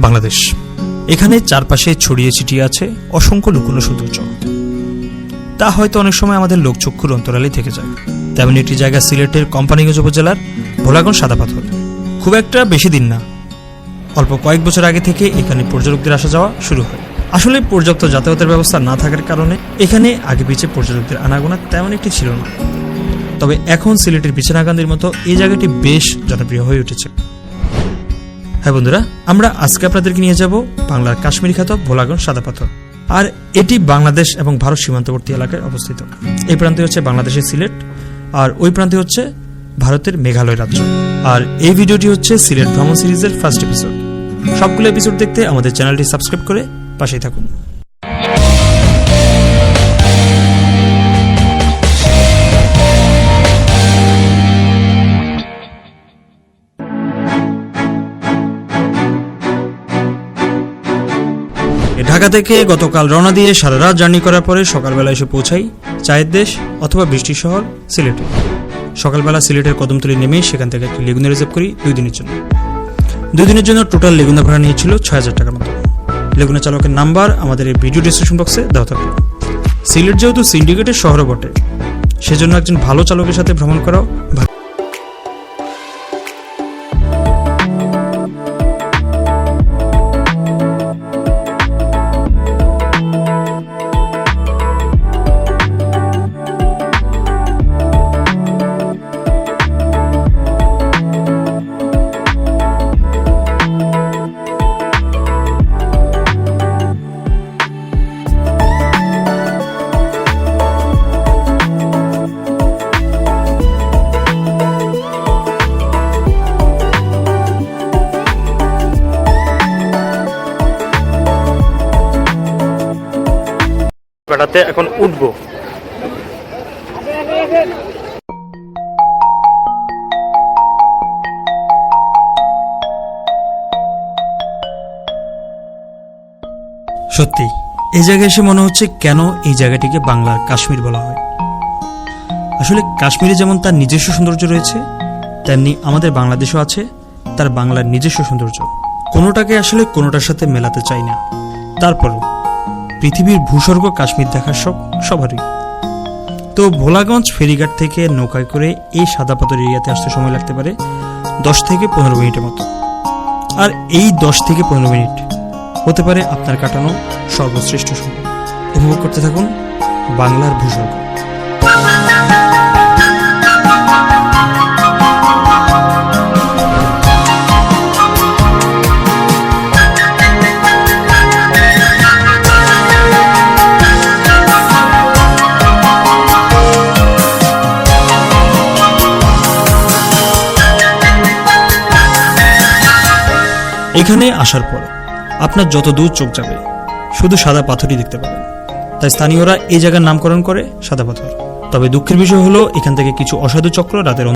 বাংলাদেশ। এখানে চারপাশে ছড়িয়ে ছিটিয়ে আছে অসংখ্য লুকোনো সৌন্দর্য। তা হয়তো অনেক সময় আমাদের লোকচক্ষুর অন্তরালে থেকে যায়। তেমন একটি জায়গা সিলেটের কোম্পানিগঞ্জ উপজেলার ভোলাগঞ্জ সাদা পাথর। খুব একটা বেশি দিন না। অল্প কয়েক বছর আগে থেকে এখানে পর্যটকদের আসা যাওয়া শুরু হয়। আসলে পর্যাপ্ত যাতায়াতের ব্যবস্থা না থাকার কারণে এখানে আগে পিছে পর্যটকদের আনাগোনা তেমন একটি ছিল না। তবে এখন সিলেটের বিছানাকান্দির মতো এই জায়গাটি বেশ জনপ্রিয় হয়ে উঠেছে। হ্যাঁ বন্ধুরা, আমরা আজকে আপনাদেরকে নিয়ে যাব বাংলার কাশ্মীরি খ্যাত ভোলাগঞ্জ সাদা পাথর। আর এটি বাংলাদেশ এবং ভারত সীমান্তবর্তী এলাকায় অবস্থিত। এই প্রান্তে হচ্ছে বাংলাদেশের সিলেট, আর ওই প্রান্তে হচ্ছে ভারতের মেঘালয় রাজ্য। আর এই ভিডিওটি হচ্ছে সিলেট ভ্রমণ সিরিজের ফার্স্ট এপিসোড। সবগুলো এপিসোড দেখতে আমাদের চ্যানেলটি সাবস্ক্রাইব করে পাশেই থাকুন। ঢাকা থেকে গতকাল রওনা দিয়ে সারা রাত জার্নি করার পরে সকালবেলা এসে পৌঁছাই চায়ের দেশ অথবা বৃষ্টি শহর সিলেটে। সকালবেলা সিলেটের কদমতলি নেমে সেখান থেকে একটি লেগুনা রিজার্ভ করি দুই দিনের জন্য। দুই দিনের জন্য টোটাল লেগুনা ভাড়া নিয়েছিল ছয় হাজার টাকার মতো। লেগুনা চালকের নাম্বার আমাদের এই ভিডিও ডিসক্রিপশন বক্সে দেওয়া থাকবে। সিলেট যেহেতু সিন্ডিকেটের শহরও বটে, সেজন্য একজন ভালো চালকের সাথে ভ্রমণ করাও ভালো। বেড়াতে এখন উঠবো। সত্যি, এই জায়গায় এসে মনে হচ্ছে কেন এই জায়গাটিকে বাংলার কাশ্মীর বলা হয়। আসলে কাশ্মীরে যেমন তার নিজস্ব সৌন্দর্য রয়েছে, তেমনি আমাদের বাংলাদেশও আছে তার বাংলার নিজস্ব সৌন্দর্য। কোনোটাকে আসলে কোনোটার সাথে মেলাতে চাই না। তারপরও পৃথিবীর ভূস্বর্গ কাশ্মীর দেখার শখ সবারই। তো ভোলাগঞ্জ ফেরিঘাট থেকে নৌকায় করে এই সাদা পাথর এরিয়াতে আসতে সময় লাগতে পারে দশ থেকে পনেরো মিনিটের মতো। আর এই দশ থেকে পনেরো মিনিট হতে পারে আপনার কাটানো সর্বশ্রেষ্ঠ সময়। উপভোগ করতে থাকুন বাংলার ভূস্বর্গ। এখানে আসার পর আপনার যত দূর চোখ যাবে, শুধু সাদা পাথরই দেখতে পাবেন। তাই স্থানীয়রা এই জায়গার নামকরণ করে সাদা পাথর। তবে দুঃখের বিষয় হলো, এখান থেকে কিছু অসাধু চক্র রাতের